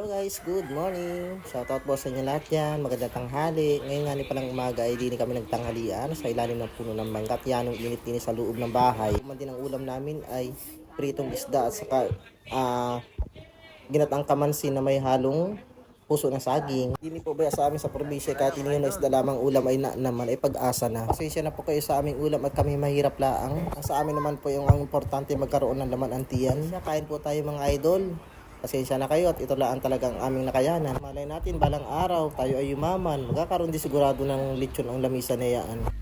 Hello guys, good morning. Shoutout po sa inyo lahat yan. Magandang tanghali. Ngayon nga ni palang umaga ay di kami nagtanghalian sa ilalim ng puno ng mangga. At yan ang init-init sa loob ng bahay. Kuman din ang ulam namin ay pritong isda at saka ah, ginatang kamansi na may halong puso ng saging. Hindi po ba sa amin sa probinsya kahit hindi na isda lamang ulam ay na, naman ay pag-asa na. Pasensya na po kayo sa aming ulam at kami mahirap laang. Ang sa amin naman po yung ang importante magkaroon ng laman ang tiyan. Kain po tayo mga idol. Pasensya na kayo at ito lang talagang aming nakayanan. Malay natin balang araw tayo ay yumaman. Magkakaroon din sigurado ng lechon ang lamisa na yan.